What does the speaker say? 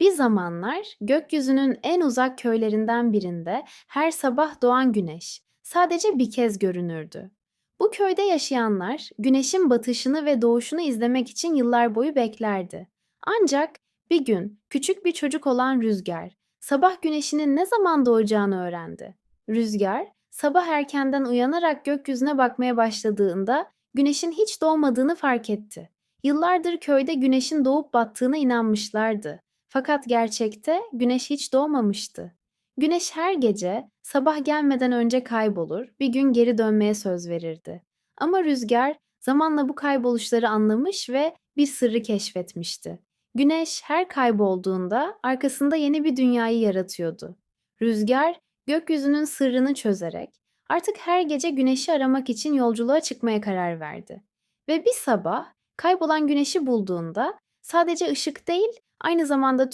Bir zamanlar gökyüzünün en uzak köylerinden birinde her sabah doğan güneş sadece bir kez görünürdü. Bu köyde yaşayanlar güneşin batışını ve doğuşunu izlemek için yıllar boyu beklerdi. Ancak bir gün küçük bir çocuk olan Rüzgar sabah güneşinin ne zaman doğacağını öğrendi. Rüzgar sabah erkenden uyanarak gökyüzüne bakmaya başladığında güneşin hiç doğmadığını fark etti. Yıllardır köyde güneşin doğup battığına inanmışlardı. Fakat gerçekte güneş hiç doğmamıştı. Güneş her gece sabah gelmeden önce kaybolur, bir gün geri dönmeye söz verirdi. Ama rüzgar zamanla bu kayboluşları anlamış ve bir sırrı keşfetmişti. Güneş her kaybolduğunda arkasında yeni bir dünyayı yaratıyordu. Rüzgar gökyüzünün sırrını çözerek artık her gece güneşi aramak için yolculuğa çıkmaya karar verdi. Ve bir sabah kaybolan güneşi bulduğunda sadece ışık değil, aynı zamanda tüm